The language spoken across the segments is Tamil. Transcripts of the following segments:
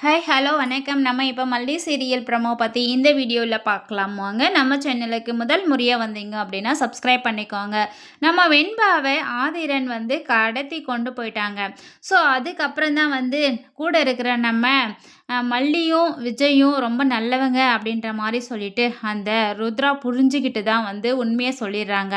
ஹாய் ஹலோ வணக்கம். நம்ம இப்போ மல்லி சீரியல் ப்ரமோ பற்றி இந்த வீடியோவில் பார்க்கலாம். வாங்க நம்ம சேனலுக்கு முதல் முறையாக வந்தீங்க அப்படின்னா சப்ஸ்கிரைப் பண்ணிக்கோங்க. நம்ம வெண்பாவை ஆதிரன் வந்து கடத்தி கொண்டு போயிட்டாங்க. ஸோ அதுக்கப்புறம் தான் வந்து கூட இருக்கிற நம்ம மல்லியும் விஜயும் ரொம்ப நல்லவங்க அப்படின்ற மாதிரி சொல்லிட்டு அந்த ருத்ரா புரிஞ்சுக்கிட்டு தான் வந்து உண்மையை சொல்லிடுறாங்க.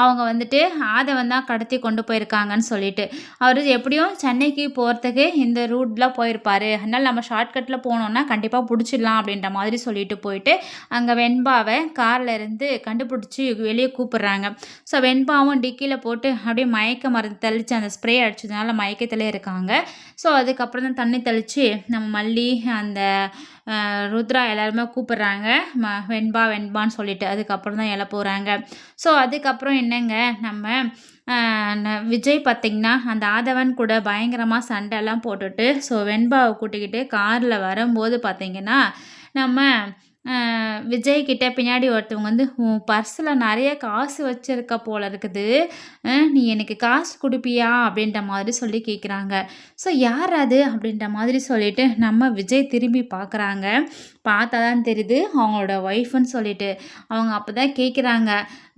அவங்க வந்துட்டு ஆதவன் தான் கடத்தி கொண்டு போயிருக்காங்கன்னு சொல்லிட்டு. அவர் எப்படியும் சென்னைக்கு போகிறதுக்கு இந்த ரூட்டில் போயிருப்பார். அதனால் நம்ம ஷார்ட்கட்டில் போனோன்னா கண்டிப்பாக பிடிச்சிடலாம் அப்படின்ற மாதிரி சொல்லிட்டு போயிட்டு அங்கே வெண்பாவை காரில் இருந்து கண்டுபிடிச்சி வெளியே கூப்பிட்றாங்க. ஸோ வெண்பாவும் டிக்கியில் போட்டு அப்படியே மயக்க மருந்து தெளித்து அந்த ஸ்ப்ரே அடிச்சதுனால மயக்கத்திலே இருக்காங்க. ஸோ அதுக்கப்புறம் தான் தண்ணி தெளித்து நம்ம மல்லி அந்த ருத்ரா எல்லாருமே கூப்பிட்றாங்க. ம வெண்பா வெண்பான்னு சொல்லிட்டு அதுக்கப்புறம் தான் எழ போகிறாங்க ஸோ அதுக்கப்புறம் என்னங்க? நம்ம விஜய் பார்த்திங்கன்னா அந்த ஆதவன் கூட பயங்கரமாக சண்டைலாம் போட்டுட்டு ஸோ வெண்பாவை கூட்டிக்கிட்டு காரில் வரும்போது பார்த்திங்கன்னா நம்ம விஜய்கிட்ட பின்னாடி ஒருத்தவங்க வந்து உன் பர்ஸில் நிறைய காசு வச்சுருக்க போல இருக்குது. நீ எனக்கு காசு கொடுப்பியா? அப்படின்ற மாதிரி சொல்லி கேட்குறாங்க ஸோ யார் அது? அப்படின்ற மாதிரி சொல்லிட்டு நம்ம விஜய் திரும்பி பார்க்குறாங்க பார்த்தா தான் தெரியுது அவங்களோட ஒய்ஃப்னு சொல்லிட்டு. அவங்க அப்போ தான் கேட்குறாங்க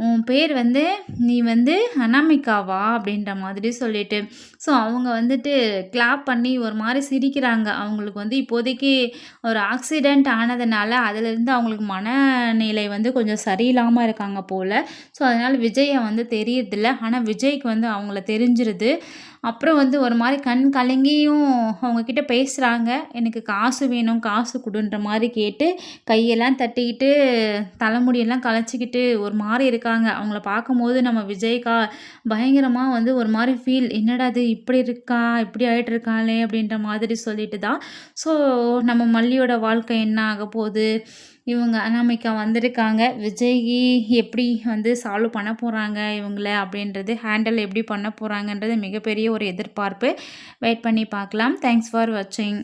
உன் பேர் வந்து நீ வந்து அனாமிகாவா? அப்படின்ற மாதிரி சொல்லிட்டு. ஸோ அவங்க வந்துட்டு கிளாப் பண்ணி ஒரு மாதிரி சிரிக்கிறாங்க. அவங்களுக்கு வந்து இப்போதைக்கு ஒரு ஆக்சிடெண்ட் ஆனதுனால இருந்து அவங்களுக்கு மனநிலை வந்து கொஞ்சம் சரியில்லாமல் இருக்காங்க போல். ஸோ அதனால் விஜயை வந்து தெரியறதில்ல. ஆனால் விஜய்க்கு வந்து அவங்கள தெரிஞ்சிருது. அப்புறம் வந்து ஒரு மாதிரி கண் கலங்கியும் அவங்கக்கிட்ட பேசுகிறாங்க எனக்கு காசு வேணும் காசு கொடுன்ற மாதிரி கேட்டு கையெல்லாம் தட்டிக்கிட்டு தலைமுடியெல்லாம் கலைச்சிக்கிட்டு ஒரு மாதிரி இருக்காங்க. அவங்கள பார்க்கும்போது நம்ம விஜய்க்கா பயங்கரமாக வந்து ஒரு மாதிரி ஃபீல் என்னடா இது இப்படி இருக்கா இப்படி ஆகிட்டு இருக்காளே? அப்படின்ற மாதிரி சொல்லிட்டு தான் ஸோ நம்ம மல்லியோட வாழ்க்கை என்ன ஆக போகுது இவங்க அனாமிகா வந்திருக்காங்க. விஜய் எப்படி வந்து சால்வ் பண்ண போகிறாங்க இவங்கள அப்படின்றது ஹேண்டில் எப்படி பண்ண போகிறாங்கன்றது மிகப்பெரிய ஒரு எதிர்பார்ப்பு. வெயிட் பண்ணி பார்க்கலாம். தேங்க்ஸ் ஃபார் வாட்சிங்